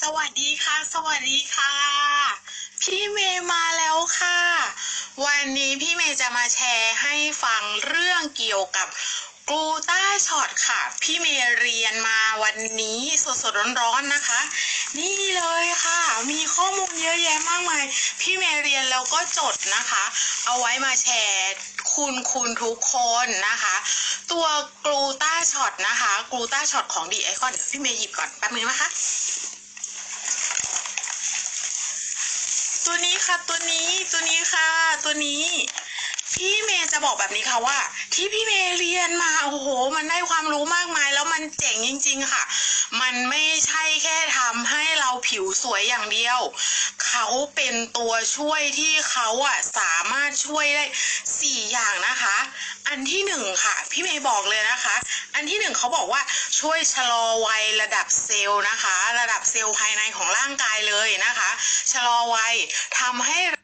สวัสดีค่ะ สวัสดีค่ะ พี่เมย์มาแล้วค่ะ วันนี้พี่เมย์จะมาแชร์ให้ฟังเรื่องเกี่ยวกับกลูต้าช็อตค่ะ พี่เมย์เรียนมาวันนี้สดๆร้อนๆนะคะ นี่เลยค่ะ มีข้อมูลเยอะแยะมากมาย พี่เมย์เรียนแล้วก็จดนะคะ เอาไว้มาแชร์คุณคุณทุกคนนะคะ ตัวกลูต้าช็อตนะคะกลูต้าช็อตของดีไอคอนเดี๋ยวพี่เมย์หยิบก่อนแป๊บนึงนะคะ ตัวนี้ค่ะตัวนี้ตัวนี้ค่ะ ตัวนี้ พี่เมย์จะบอกแบบนี้ค่ะว่า ที่พี่เมย์เรียนมาโอ้โห มันได้ความรู้มากมาย แล้วมันเจ๋งจริง ๆ ค่ะ มันไม่ใช่แค่ทำให้ ผิวสวยอย่างเดียว เขาเป็นตัวช่วยที่เขาอะสามารถช่วยได้สี่อย่างนะคะ อันที่หนึ่งค่ะ พี่เมย์บอกเลยนะคะ อันที่หนึ่งเขาบอกว่าช่วยชะลอวัยระดับเซลล์นะคะ ระดับเซลล์ภายในของร่างกายเลยนะคะ ชะลอวัยทำให้เรา